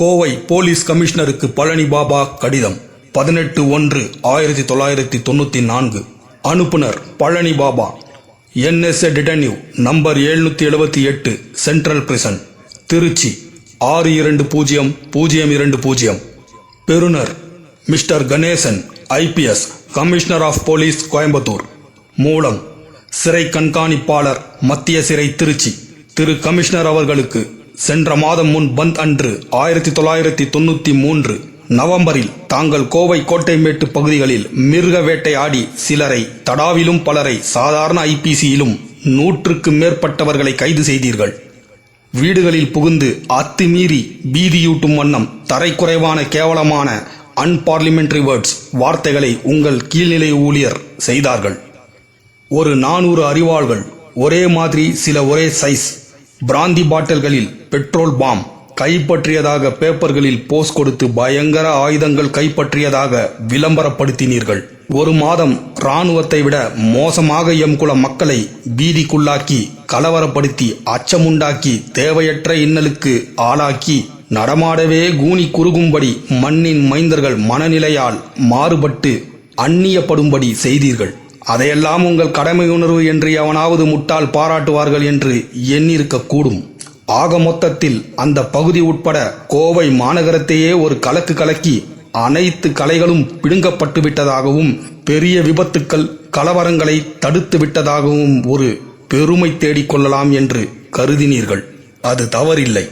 Kovai police கமிஷனருக்கு பழனி பாபா கடிதம். பதினெட்டு ஒன்று ஆயிரத்தி தொள்ளாயிரத்தி தொண்ணூற்றி நான்கு. அனுப்புனர் Palani Baba. NSA detenu number எழுநூற்றி எழுபத்தி எட்டு சென்ட்ரல் பிரிசன். திருச்சி ஆறு இரண்டு பூஜ்ஜியம் பூஜ்ஜியம் இரண்டு பூஜ்ஜியம். பெறுநர் mister Ganesan IPS commissioner of police Coimbatore. மூலம் சிறை கண்காணிப்பாளர் மத்திய சிறை திருச்சி. திரு கமிஷனர் அவர்களுக்கு சென்ற மாதம் முன் பந்த் அன்று ஆயிரத்தி தொள்ளாயிரத்தி தொண்ணூற்றி மூன்று நவம்பரில் தாங்கள் கோவை கோட்டைமேட்டு பகுதிகளில் மிருக வேட்டையாடி சிலரை தடாவிலும் பலரை சாதாரண ஐபிசியிலும் நூற்றுக்கு மேற்பட்டவர்களை கைது செய்தீர்கள். வீடுகளில் புகுந்து அத்துமீறி பீதியூட்டும் வண்ணம் தரைக்குறைவான கேவலமான அன்பார்லிமெண்டரி வேர்ட்ஸ் வார்த்தைகளை உங்கள் கீழ்நிலை ஊழியர் செய்தார்கள். ஒரு நானூறு அறிவாள்கள் ஒரே மாதிரி சில ஒரே சைஸ் பிராந்தி பாட்டில்களில் பெட்ரோல் பாம் கைப்பற்றியதாக பேப்பர்களில் போஸ் கொடுத்து பயங்கர ஆயுதங்கள் கைப்பற்றியதாக விளம்பரப்படுத்தினீர்கள். ஒரு மாதம் இராணுவத்தை விட மோசமாக எம் குல மக்களை பீதிக்குள்ளாக்கி கலவரப்படுத்தி அச்சமுண்டாக்கி தேவையற்ற இன்னலுக்கு ஆளாக்கி நடமாடவே கூனி குறுகும்படி மண்ணின் மைந்தர்கள் மனநிலையால் மாறுபட்டு அந்நியப்படும்படி செய்தீர்கள். அதையெல்லாம் உங்கள் கடமை உணர்வு என்று எவனாவது முட்டாள் பாராட்டுவார்கள் என்று எண்ணிருக்கக்கூடும். ஆக மொத்தத்தில் அந்த பகுதி உட்பட கோவை மாநகரத்தையே ஒரு கலக்கு கலக்கி அனைத்து கலைகளும் பிடுங்கப்பட்டு விட்டதாகவும் பெரிய விபத்துக்கள் கலவரங்களை தடுத்து விட்டதாகவும் ஒரு பெருமை தேடிக்கொள்ளலாம் என்று கருதினீர்கள். அது தவறில்லை.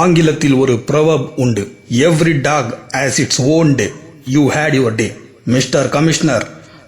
ஆங்கிலத்தில் ஒரு ப்ரவப் உண்டு. Every dog has its own day you had your day mister commissioner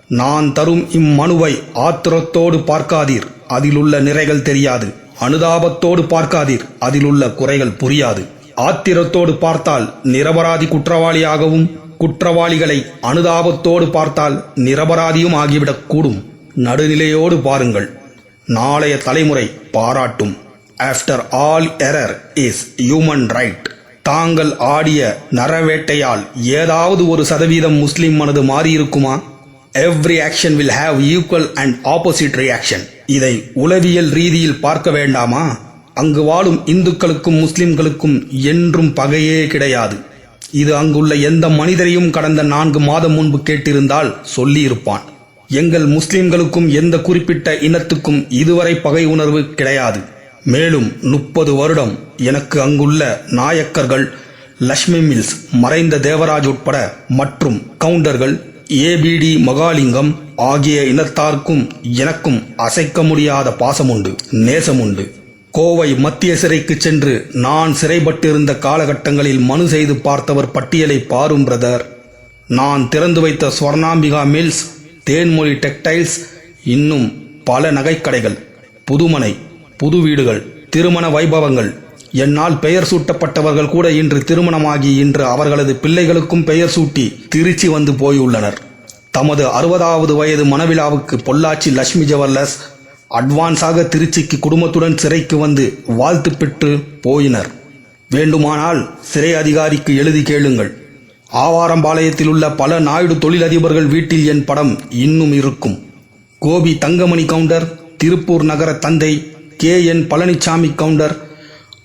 நான் தரும் இம்மனுவை ஆத்திரத்தோடு பார்க்காதீர். அதிலுள்ள நிறைகள் தெரியாது. அனுதாபத்தோடு பார்க்காதீர். அதிலுள்ள குறைகள் புரியாது. ஆத்திரத்தோடு பார்த்தால் நிரபராதி குற்றவாளியாகவும் குற்றவாளிகளை அனுதாபத்தோடு பார்த்தால் நிரபராதியும் ஆகிவிடக்கூடும் நடுநிலையோடு பாருங்கள். நாளைய தலைமுறை பாராட்டும். After all error is human right தாங்கள் ஆடிய நரவேட்டையால் ஏதாவது ஒரு சதவீதம் முஸ்லிம் மனது மாறியிருக்குமா? Every action will have equal and opposite reaction இதை உளவியல் ரீதியில் பார்க்க வேண்டாமா? அங்கு வாழும் இந்துக்களுக்கும் முஸ்லிம்களுக்கும் என்றும் பகையே கிடையாது. இது அங்குள்ள எந்த மனிதரையும் கடந்த நான்கு மாதம் முன்பு கேட்டிருந்தால் சொல்லியிருப்பான். எங்கள் முஸ்லிம்களுக்கும் எந்த குறிப்பிட்ட இனத்துக்கும் இதுவரை பகை உணர்வு கிடையாது. மேலும் முப்பது வருடம் எனக்கு அங்குள்ள நாயக்கர்கள் லக்ஷ்மி மில்ஸ் மறைந்த தேவராஜ் உட்பட மற்றும் கவுண்டர்கள் ஏபிடி மகாலிங்கம் ஆகிய இனத்தார்க்கும் எனக்கும் அசைக்க முடியாத பாசமுண்டு நேசமுண்டு. கோவை மத்திய சிறைக்கு சென்று நான் சிறைப்பட்டிருந்த காலகட்டங்களில் மனு செய்து பார்த்தவர் பட்டியலை பாரும் பிரதர். நான் திறந்து வைத்த ஸ்வர்ணாம்பிகா மில்ஸ் தேன்மொழி டெக்டைல்ஸ் இன்னும் பல நகைக்கடைகள் புதுமனை புது வீடுகள் திருமண வைபவங்கள் என்னால் பெயர் சூட்டப்பட்டவர்கள் கூட இன்று திருமணமாகி இன்று அவர்களது பிள்ளைகளுக்கும் பெயர் சூட்டி திருச்சி வந்து போயுள்ளனர். தமது அறுபதாவது வயது மனவிழாவுக்கு பொள்ளாச்சி லட்சுமி ஜவல்லர்ஸ் அட்வான்ஸாக திருச்சிக்கு குடும்பத்துடன் சிறைக்கு வந்து வாழ்த்து பெற்று போயினர். வேண்டுமானால் சிறை அதிகாரிக்கு எழுதி கேளுங்கள். ஆவாரம்பாளையத்தில் உள்ள பல நாயுடு தொழிலதிபர்கள் வீட்டில் என் படம் இன்னும் இருக்கும். கோபி தங்கமணி கவுண்டர் திருப்பூர் நகர தந்தை கே என் பழனிசாமி கவுண்டர்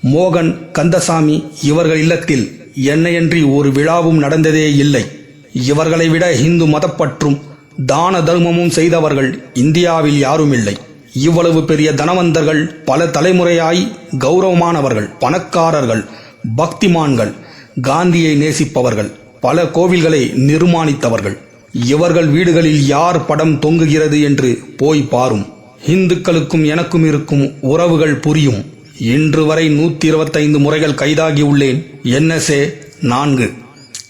மோகன் கந்தசாமி இவர்கள் இல்லத்தில் என்னையன்றி ஒரு விழாவும் நடந்ததே இல்லை. இவர்களை விட இந்து மதப்பற்றும் தான தர்மமும் செய்தவர்கள் இந்தியாவில் யாரும் இல்லை இவ்வளவு பெரிய தனவந்தர்கள் பல தலைமுறையாய் கௌரவமானவர்கள் பணக்காரர்கள் பக்திமான்கள் காந்தியை நேசிப்பவர்கள் பல கோவில்களை நிர்மாணித்தவர்கள். இவர்கள் வீடுகளில் யார் படம் தொங்குகிறது என்று போய் பாரும். இந்துக்களுக்கும் எனக்கும் இருக்கும் உறவுகள் புரியும். இன்று வரை நூத்தி இருபத்தைந்து முறைகள் கைதாகி உள்ளேன். என்எஸ்ஏ நான்கு.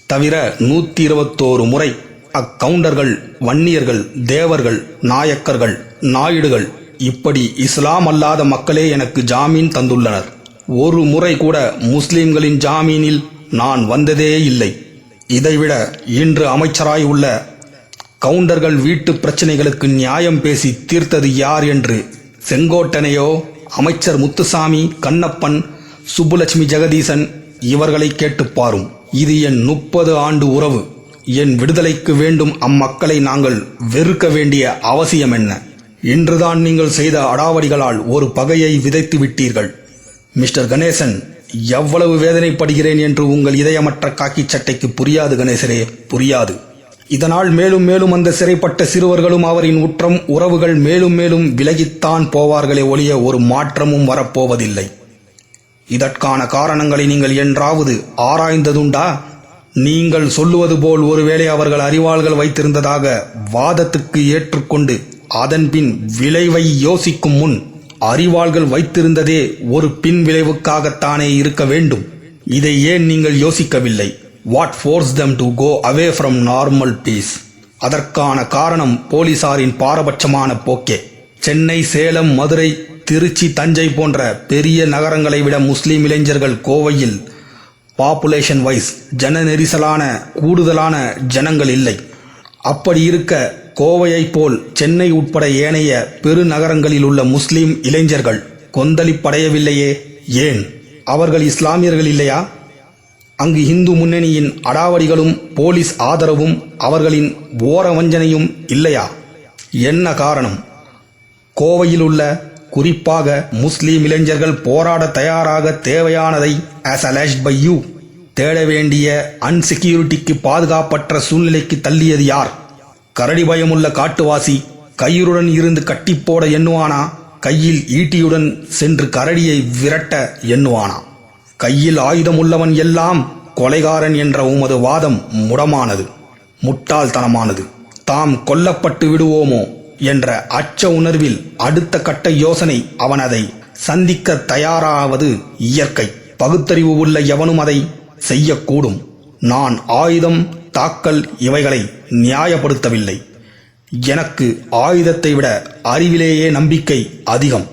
தவிர நூத்தி இருபத்தோரு முறை அக்கவுண்டர்கள் வன்னியர்கள் தேவர்கள் நாயக்கர்கள் நாயுடுகள் இப்படி இஸ்லாம் அல்லாத மக்களே எனக்கு ஜாமீன் தந்துள்ளனர். ஒரு முறை கூட முஸ்லிம்களின் ஜாமீனில் நான் வந்ததே இல்லை. இதைவிட இன்று அமைச்சராய் உள்ள கவுண்டர்கள் வீட்டு பிரச்சனைகளுக்கு நியாயம் பேசி தீர்த்தது யார் என்று செங்கோட்டனையோ அமைச்சர் முத்துசாமி கண்ணப்பன் சுப்புலட்சுமி ஜெகதீசன் இவர்களை கேட்டுப் பாரும். இது என் முப்பது ஆண்டு உறவு. என் விடுதலைக்கு வேண்டும் அம்மக்களை நாங்கள் வெறுக்க வேண்டிய அவசியம் என்ன? இன்றுதான் நீங்கள் செய்த அடாவடிகளால் ஒரு பகையை விதைத்து விட்டீர்கள். மிஸ்டர் கணேசன் எவ்வளவு வேதனைப்படுகிறேன் என்று உங்கள் இதயமற்ற காக்கி சட்டைக்கு புரியாது கணேசரே புரியாது. இதனால் மேலும் மேலும் அந்த சிறைப்பட்ட சிறுவர்களும் அவரின் உற்றம் உறவுகள் மேலும் மேலும் விலகித்தான் போவார்களே ஒழிய ஒரு மாற்றமும் வரப்போவதில்லை. இதற்கான காரணங்களை நீங்கள் என்றாவது ஆராய்ந்ததுண்டா? நீங்கள் சொல்லுவது போல் ஒருவேளை அவர்கள் அறிவாள்கள் வைத்திருந்ததாக வாதத்துக்கு ஏற்றுக்கொண்டு அதன்பின் விளைவை யோசிக்கும் முன் அறிவாள்கள் வைத்திருந்ததே ஒரு பின் விளைவுக்காகத்தானே இருக்க வேண்டும். இதை ஏன் நீங்கள் யோசிக்கவில்லை? What force them to go away from normal peace அதற்கான காரணம் போலீசாரின் பாரபட்சமான போக்கே. சென்னை சேலம் மதுரை திருச்சி தஞ்சை போன்ற பெரிய நகரங்களை விட முஸ்லீம் இளைஞர்கள் கோவையில் பாப்புலேஷன் வைஸ் ஜன நெரிசலான கூடுதலான ஜனங்கள் இல்லை. அப்படி இருக்க கோவையைப் போல் சென்னை உட்பட ஏனைய பெருநகரங்களில் உள்ள முஸ்லீம் இளைஞர்கள் கொந்தளிப்படையவில்லையே. ஏன்? அவர்கள் இஸ்லாமியர்கள் இல்லையா? அங்கு இந்து முன்னணியின் அடாவடிகளும் போலீஸ் ஆதரவும் அவர்களின் ஓர வஞ்சனையும் இல்லையா? என்ன காரணம்? கோவையில் உள்ள குறிப்பாக முஸ்லீம் இளைஞர்கள் போராட தயாராக தேவையானதை ஆஸ் alleged பை யூ தேட வேண்டிய அன்செக்யூரிட்டிக்கு பாதுகாப்பற்ற சூழ்நிலைக்கு தள்ளியது யார்? கரடி பயமுள்ள காட்டுவாசி கயிறுடன் இருந்து கட்டிப்போட எண்ணுவானா? கையில் ஈட்டியுடன் சென்று கரடியை விரட்ட எண்ணுவானா? கையில் ஆயுதம் உள்ளவன் எல்லாம் கொலைகாரன் என்ற உமது வாதம் முடமானது முட்டாள்தனமானது. தாம் கொல்லப்பட்டு விடுவோமோ என்ற அச்ச உணர்வில் அடுத்த கட்ட யோசனை அவன் அதை சந்திக்க தயாராவது இயற்கை. பகுத்தறிவு உள்ள எவனும் அதை செய்யக்கூடும். நான் ஆயுதம் தாக்கல் இவைகளை நியாயப்படுத்தவில்லை. எனக்கு ஆயுதத்தை விட அறிவிலேயே நம்பிக்கை அதிகம்.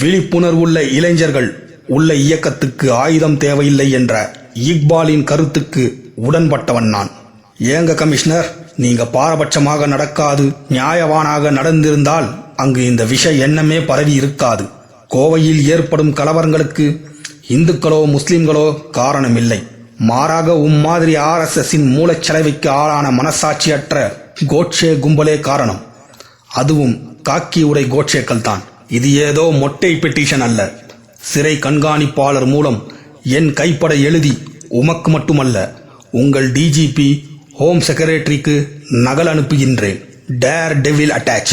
விழிப்புணர்வுள்ள இளைஞர்கள் உள்ள இயக்கத்துக்கு ஆயுதம் தேவையில்லை என்ற இக்பாலின் கருத்துக்கு உடன்பட்டவன் நான். ஏங்க கமிஷனர் நீங்க பாரபட்சமாக நடக்காது நியாயவானாக நடந்திருந்தால் அங்கு இந்த விஷ எண்ணமே பரவி இருக்காது. கோவையில் ஏற்படும் கலவரங்களுக்கு இந்துக்களோ முஸ்லிம்களோ காரணமில்லை. மாறாக உம்மாதிரி ஆர்எஸ்எஸின் மூலச்சலவைக்கு ஆளான மனசாட்சியற்ற கோட்சே கும்பலே காரணம். அதுவும் காக்கி உடை கோட்சேக்கள் தான் இது ஏதோ மொட்டை பெட்டிஷன் அல்ல. சிறை கண்காணிப்பாளர் மூலம் என் கைப்பட எழுதி உமக்கு மட்டுமல்ல உங்கள் டிஜிபி ஹோம் செக்ரட்டரிக்கு நகல் அனுப்புகின்றேன். டேர் டெவில் அட்டாச்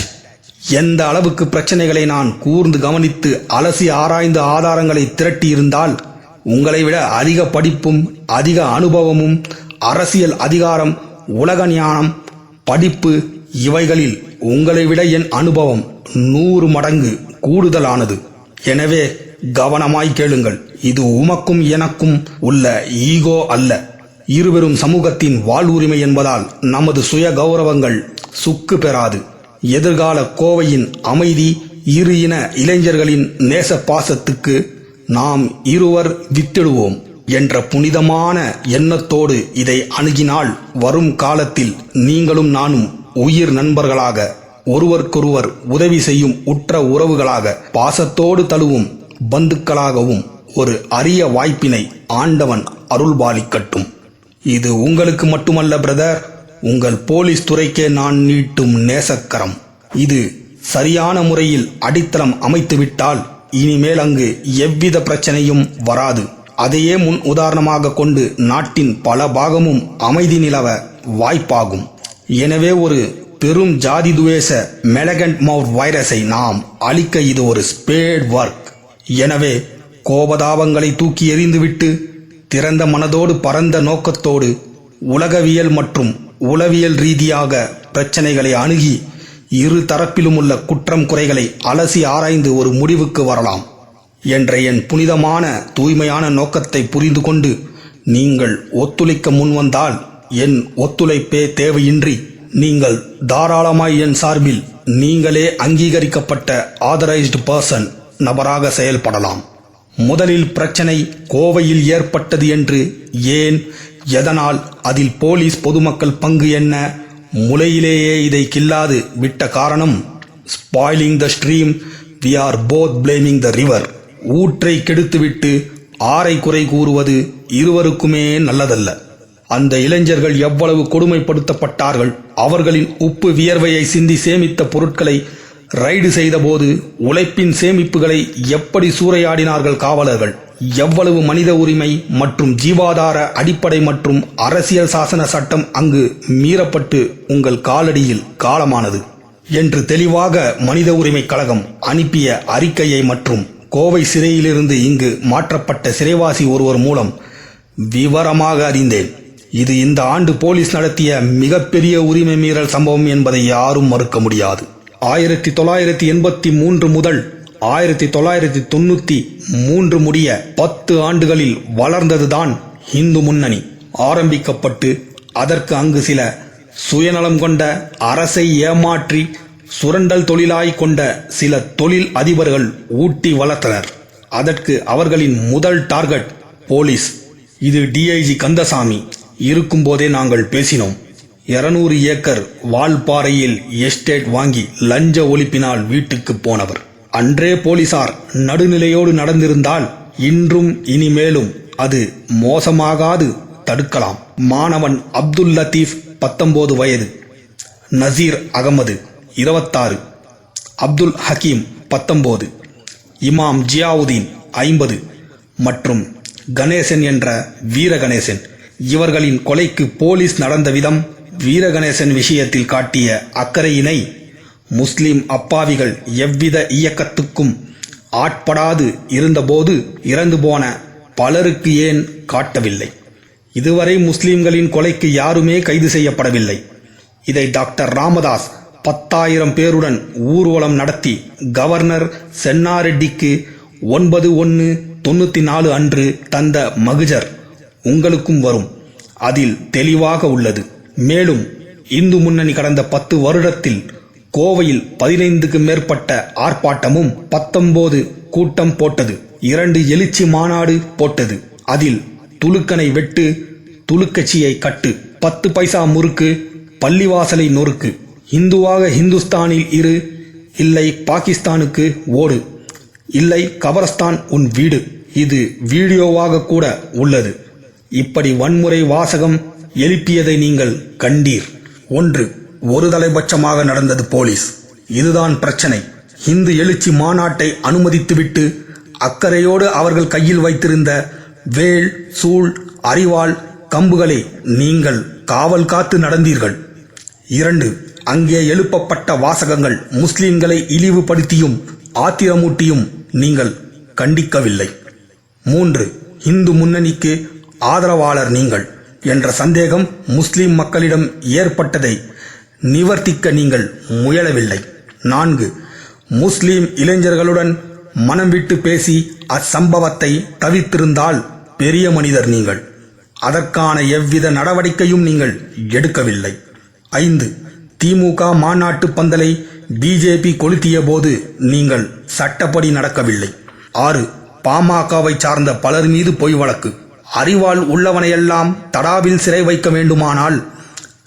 எந்த அளவுக்கு பிரச்சனைகளை நான் கூர்ந்து கவனித்து அலசி ஆராய்ந்து ஆதாரங்களை திரட்டியிருந்தால் உங்களை விட அதிக படிப்பும் அதிக அனுபவமும் அரசியல் அதிகாரம் உலக ஞானம் படிப்பு இவைகளில் உங்களை விட என் அனுபவம் நூறு மடங்கு கூடுதலானது. எனவே கவனமாய் கேளுங்கள். இது உமக்கும் எனக்கும் உள்ள ஈகோ அல்ல. இருவரும் சமூகத்தின் வாழ்வுரிமை என்பதால் நமது சுய கௌரவங்கள் சுக்கு பெறாது. எதிர்கால கோவையின் அமைதி இரு இன இளைஞர்களின் நேச பாசத்துக்கு நாம் இருவர் வித்திடுவோம் என்ற புனிதமான எண்ணத்தோடு இதை அணுகினால் வரும் காலத்தில் நீங்களும் நானும் உயிர் நண்பர்களாக ஒருவருக்கொருவர் உதவி செய்யும் உற்ற உறவுகளாக பாசத்தோடு தழுவும் பந்துக்களாகவும் ஒரு அரிய வாய்ப்பினை ஆண்டவன் அருள்பாலிக்கட்டும். இது உங்களுக்கு மட்டுமல்ல பிரதர். உங்கள் போலீஸ் துறைக்கே நான் நீட்டும் நேசக்கரம். இது சரியான முறையில் அடித்தளம் அமைத்துவிட்டால் இனிமேல் அங்கு எவ்வித பிரச்சனையும் வராது. அதையே முன் உதாரணமாக கொண்டு நாட்டின் பல பாகமும் அமைதி நிலவ வாய்ப்பாகும். எனவே ஒரு பெரும் ஜாதி துவேஷ மெலகண்ட் மவுட் வைரஸை நாம் அழிக்க இது ஒரு ஸ்பேட் ஒர்க் எனவே கோபதாபங்களை தூக்கி எறிந்துவிட்டு திறந்த மனதோடு பரந்த நோக்கத்தோடு உலகவியல் மற்றும் உளவியல் ரீதியாக பிரச்சனைகளை அணுகி இரு தரப்பிலும் உள்ள குற்றம் குறைகளை அலசி ஆராய்ந்து ஒரு முடிவுக்கு வரலாம் என்ற என் புனிதமான தூய்மையான நோக்கத்தை புரிந்து கொண்டு நீங்கள் ஒத்துழைக்க முன்வந்தால் என் ஒத்துழைப்பே தேவையின்றி நீங்கள் தாராளமாய் என் சார்பில் நீங்களே அங்கீகரிக்கப்பட்ட ஆதரைஸ்டு பர்சன் நபராக செயல்படலாம். முதலில் பிரச்சனை கோவையில் ஏற்பட்டது என்று ஏன் எதனால் அதில் போலீஸ் பொதுமக்கள் பங்கு என்ன முளையிலேயே இதை கில்லாது விட்ட காரணம்? Spoiling the stream we are both blaming the river ஊற்றை கெடுத்துவிட்டு ஆரை குறை கூறுவது இருவருக்குமே நல்லதல்ல. அந்த இளைஞர்கள் எவ்வளவு கொடுமைப்படுத்தப்பட்டார்கள் அவர்களின் உப்பு வியர்வையை சிந்தி சேமித்த பொருட்களை ரைடு செய்தபோது உழைப்பின் சேமிப்புகளை எப்படி சூறையாடினார்கள் காவலர்கள்? எவ்வளவு மனித உரிமை மற்றும் ஜீவாதார அடிப்படை மற்றும் அரசியல் சாசன சட்டம் அங்கு மீறப்பட்டு உங்கள் காலடியில் காலமானது? என்று தெளிவாக மனித உரிமை கழகம் அனுப்பிய அறிக்கையை மற்றும் கோவை சிறையிலிருந்து இங்கு மாற்றப்பட்ட சிறைவாசி ஒருவர் மூலம் விவரமாக அறிந்தேன். இது இந்த ஆண்டு போலீஸ் நடத்திய மிகப்பெரிய உரிமை மீறல் சம்பவம் என்பதை யாரும் மறுக்க முடியாது. ஆயிரத்தி தொள்ளாயிரத்தி எண்பத்தி மூன்று முதல் ஆயிரத்தி தொள்ளாயிரத்தி தொண்ணூத்தி மூன்று முடிய பத்து ஆண்டுகளில் வளர்ந்ததுதான் இந்து முன்னணி. ஆரம்பிக்கப்பட்டு அதற்கு அங்கு சில சுயநலம் கொண்ட அரசை ஏமாற்றி சுரண்டல் தொழிலாய் கொண்ட சில தொழில் அதிபர்கள் ஊட்டி வளர்த்தனர். அதற்கு அவர்களின் முதல் டார்கெட் போலீஸ். இது டிஐஜி கந்தசாமி. இருக்கும்போதே நாங்கள் பேசினோம். 200 ஏக்கர் வால்பாறையில் எஸ்டேட் வாங்கி லஞ்ச ஒழிப்பினால் வீட்டுக்கு போனவர். அன்றே போலீசார் நடுநிலையோடு நடந்திருந்தால் இன்றும் இனிமேலும் அது மோசமாகாது தடுக்கலாம். மாணவன் அப்துல் லத்தீப் பத்தொன்பது வயது. நசீர் அகமது இருபத்தாறு. அப்துல் ஹக்கீம் பத்தொன்பது. இமாம் ஜியாவுதீன் ஐம்பது. மற்றும் கணேசன் என்ற வீரகணேசன். இவர்களின் கொலைக்கு போலீஸ் நடந்த விதம் வீரகணேசன் விஷயத்தில் காட்டிய அக்கறையினை முஸ்லிம் அப்பாவிகள் எவ்வித இயக்கத்துக்கும் ஆட்படாது இருந்தபோது இறந்து போன பலருக்கு ஏன் காட்டவில்லை? இதுவரை முஸ்லிம்களின் கொலைக்கு யாருமே கைது செய்யப்படவில்லை. இதை டாக்டர் ராமதாஸ் பத்தாயிரம் பேருடன் ஊர்வலம் நடத்தி கவர்னர் சென்னாரெட்டிக்கு ஒன்பது ஒன்று தொண்ணூற்றி நாலு அன்று தந்த மகுஜர் உங்களுக்கும் வரும். அதில் தெளிவாக உள்ளது. மேலும் இந்து முன்னணி கடந்த பத்து வருடத்தில் கோவையில் பதினைந்துக்கு மேற்பட்ட ஆர்ப்பாட்டமும் பத்தொன்பது கூட்டம் போட்டது. இரண்டு எழுச்சி மாநாடு போட்டது. அதில் துலுக்கனை வெட்டு துலுக்கட்சியை கட்டு பத்து பைசா முறுக்கு பள்ளிவாசலை நொறுக்கு இந்துவாக ஹிந்துஸ்தானில் இரு இல்லை பாகிஸ்தானுக்கு ஓடு இல்லை கபரஸ்தான் உன் வீடு. இது வீடியோவாக கூட உள்ளது. இப்படி வன்முறை வாசகம் எழுப்பியதை நீங்கள் கண்டீர். ஒன்று ஒரு தலைபட்சமாக நடந்தது போலீஸ். இதுதான் பிரச்சனை. இந்து எழுச்சி மாநாட்டை அனுமதித்துவிட்டு அக்கறையோடு அவர்கள் கையில் வைத்திருந்த வேல் சூள் அரிவாள் கம்புகளை நீங்கள் காவல் காத்து நடந்தீர்கள். இரண்டு அங்கே எழுப்பப்பட்ட வாசகங்கள் முஸ்லிம்களை இழிவுபடுத்தியும் ஆத்திரமூட்டியும் நீங்கள் கண்டிக்கவில்லை. மூன்று இந்து முன்னணிக்கு ஆதரவாளர் நீங்கள். என்ற சந்தேகம் முஸ்லிம் மக்களிடம் ஏற்பட்டதை நிவர்த்திக்க நீங்கள் முயலவில்லை. நான்கு முஸ்லிம் இளைஞர்களுடன் மனம் விட்டு பேசி அச்சம்பவத்தை தவித்திருந்தால் பெரிய மனிதர் நீங்கள். அதற்கான எவ்வித நடவடிக்கையும் நீங்கள் எடுக்கவில்லை. ஐந்து திமுக மாநாட்டு பந்தலை பிஜேபி கொளுத்திய போது நீங்கள் சட்டப்படி நடக்கவில்லை. ஆறு பாமகவை சார்ந்த பலர் மீது பொய் வழக்கு. அறிவாள் உள்ளவனையெல்லாம் தடாவில் சிறை வைக்க வேண்டுமானால்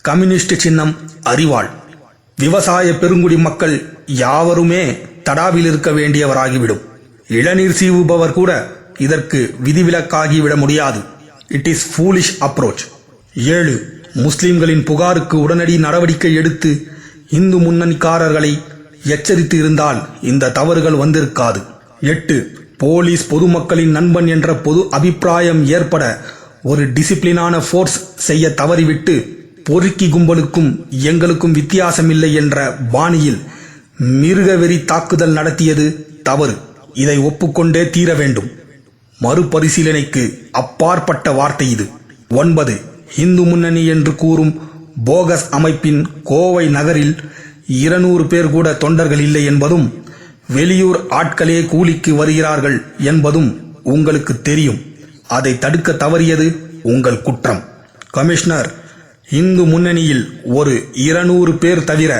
கம்யூனிஸ்ட் சின்னம் அறிவாள். விவசாய பெருங்குடி மக்கள் யாவருமே தடாவில் இருக்க வேண்டியவராகிவிடும். இளநீர் சீவுபவர் கூட இதற்கு விதிவிலக்காகிவிட முடியாது. இட் இஸ் ஃபூலிஷ் அப்ரோச் ஏழு முஸ்லிம்களின் புகாருக்கு உடனடி நடவடிக்கை எடுத்து இந்து முன்னணிக்காரர்களை எச்சரித்து இருந்தால் இந்த தவறுகள் வந்திருக்காது. எட்டு போலீஸ் பொதுமக்களின் நண்பன் என்ற பொது அபிப்பிராயம் ஏற்பட ஒரு டிசிப்ளினான ஃபோர்ஸ் செய்ய தவறிவிட்டு பொறுக்கி கும்பலுக்கும் எங்களுக்கும் வித்தியாசமில்லை என்ற பாணியில் மிருகவெறி தாக்குதல் நடத்தியது தவறு. இதை ஒப்புக்கொண்டே தீர வேண்டும். மறுபரிசீலனைக்கு அப்பாற்பட்ட வார்த்தை இது. ஒன்பது. இந்து முன்னணி என்று கூறும் போகஸ் அமைப்பின் கோவை நகரில் இருநூறு பேர் கூட தொண்டர்கள் இல்லை என்பதும் வெளியூர் ஆட்களே கூலிக்கு வருகிறார்கள் என்பதும் உங்களுக்கு தெரியும். அதை தடுக்க தவறியது உங்கள் குற்றம். கமிஷனர் இந்து முன்னணியில் ஒரு இருநூறு பேர் தவிர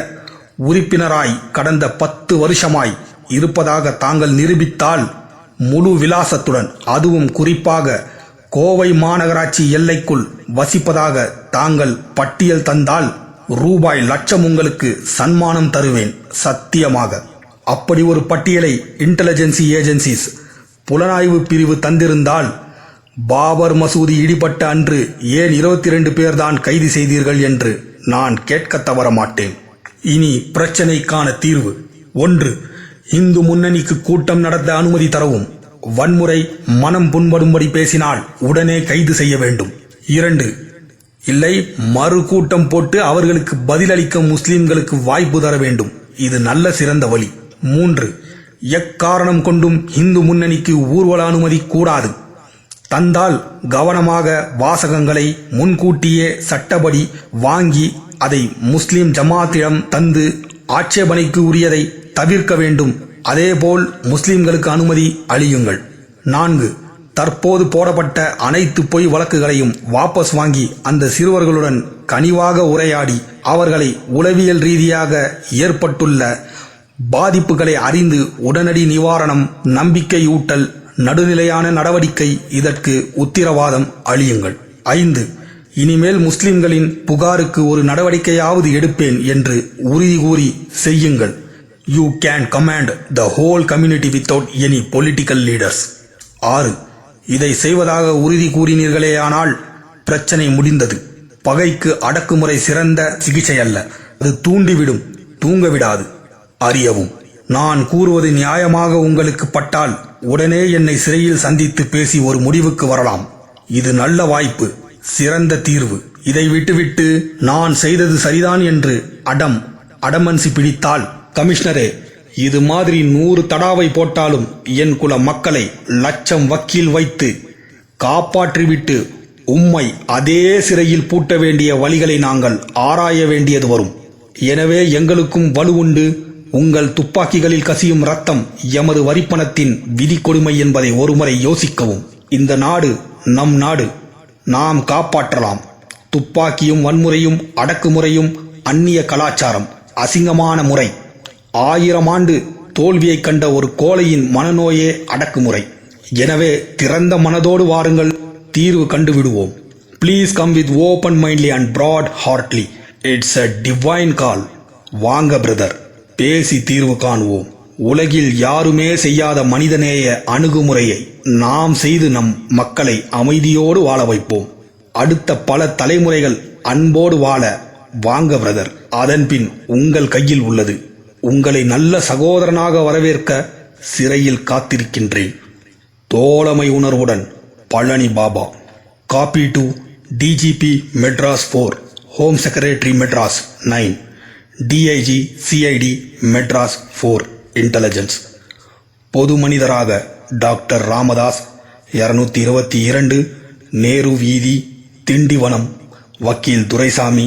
உறுப்பினராய் கடந்த பத்து வருஷமாய் இருப்பதாக தாங்கள் நிரூபித்தால் முழு விலாசத்துடன் அதுவும் குறிப்பாக கோவை மாநகராட்சி எல்லைக்குள் வசிப்பதாக தாங்கள் பட்டியல் தந்தால் ரூபாய் லட்சம் உங்களுக்கு சன்மானம் தருவேன் சத்தியமாக. அப்படி ஒரு பட்டியலை இன்டெலிஜென்சி ஏஜென்சிஸ் புலனாய்வு பிரிவு தந்திருந்தால் பாபர் மசூதி இடிபட்ட அன்று ஏன் இருபத்தி ரெண்டு பேர்தான் கைது செய்தீர்கள் என்று நான் கேட்க தவற மாட்டேன். இனி பிரச்சனைக்கான தீர்வு. ஒன்று இந்து முன்னணிக்கு கூட்டம் நடத்த அனுமதி தரவும். வன்முறை மனம் புண்படும்படி பேசினால் உடனே கைது செய்ய வேண்டும். இரண்டு இல்லை மறு கூட்டம் போட்டு அவர்களுக்கு பதிலளிக்க முஸ்லிம்களுக்கு வாய்ப்பு தர வேண்டும். இது நல்ல சிறந்த வழி. மூன்று. எக்காரணம் கொண்டும் இந்து முன்னணிக்கு ஊர்வல அனுமதி கூடாது. தந்தால் கவனமாக வாசகங்களை முன்கூட்டியே சட்டப்படி வாங்கி அதை முஸ்லிம் ஜமாத்திடம் தந்து ஆட்சேபனைக்கு உரியதை தவிர்க்க வேண்டும். அதேபோல் முஸ்லிம்களுக்கு அனுமதி அளியுங்கள். நான்கு. தற்போது போடப்பட்ட அனைத்து பொய் வழக்குகளையும் வாபஸ் வாங்கி அந்த சிறுவர்களுடன் கனிவாக உரையாடி அவர்களை உளவியல் ரீதியாக ஏற்பட்டுள்ள பாதிப்புகளை அறிந்து உடனடி நிவாரணம் நம்பிக்கையூட்டல் நடுநிலையான நடவடிக்கை இதற்கு உத்திரவாதம் அளியுங்கள். ஐந்து இனிமேல் முஸ்லிம்களின் புகாருக்கு ஒரு நடவடிக்கையாவது எடுப்பேன் என்று உறுதி கூறி செய்யுங்கள். You can command the whole community without any political leaders ஆறு இதை செய்வதாக உறுதி கூறினீர்களேயானால் பிரச்சனை முடிந்தது. பகைக்கு அடக்குமுறை சிறந்த சிகிச்சை அல்ல. அது தூண்டிவிடும் தூங்க விடாது அறியவும். நான் கூறுவது நியாயமாக உங்களுக்கு பட்டால் உடனே என்னை சிறையில் சந்தித்து பேசி ஒரு முடிவுக்கு வரலாம். இது நல்ல வாய்ப்பு சிறந்த தீர்வு. இதை விட்டுவிட்டு நான் செய்தது சரிதான் என்று அடம் அடமன்சி பிடித்தால் கமிஷனரே இது மாதிரி நூறு தடாவை போட்டாலும் என் குல மக்களை லட்சம் வக்கீல் வைத்து காப்பாற்றிவிட்டு உம்மை அதே சிறையில் பூட்ட வேண்டிய வழிகளை நாங்கள் ஆராய வேண்டியது வரும். எனவே எங்களுக்கும் வலு உண்டு. உங்கள் துப்பாக்கிகளில் கசியும் ரத்தம் எமது வரிப்பணத்தின் விதி கொடுமை என்பதை ஒருமுறை யோசிக்கவும். இந்த நாடு நம் நாடு. நாம் காப்பாற்றலாம். துப்பாக்கியும் வன்முறையும் அடக்குமுறையும் அந்நிய கலாச்சாரம். அசிங்கமான முறை. ஆயிரம் ஆண்டு தோல்வியைக் கண்ட ஒரு கோழையின் மனநோயே அடக்குமுறை. எனவே திறந்த மனதோடு வாருங்கள். தீர்வு கண்டுவிடுவோம். Please come with open mindly and broad heartly it's a divine call வாங்க பிரதர் பேசி தீர்வு காணுவோம். உலகில் யாருமே செய்யாத மனிதநேய அணுகுமுறையை நாம் செய்து நம் மக்களை அமைதியோடு வாழ வைப்போம். அடுத்த பல தலைமுறைகள் அன்போடு வாழ வாங்க பிரதர் அதன்பின் உங்கள் கையில் உள்ளது. உங்களை நல்ல சகோதரனாக வரவேற்க சிறையில் காத்திருக்கின்றேன். தோழமை உணர்வுடன் Palani Baba. Copy to DGP Madras for home secretary Madras nine DIG CID Madras for intelligence பொது மனிதராக டாக்டர் ராமதாஸ் இருநூத்தி இருபத்தி இரண்டு நேரு வீதி திண்டிவனம் வக்கீல் துரைசாமி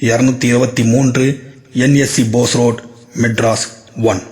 இருநூத்தி இருபத்தி மூன்று NSC Bose road Madras one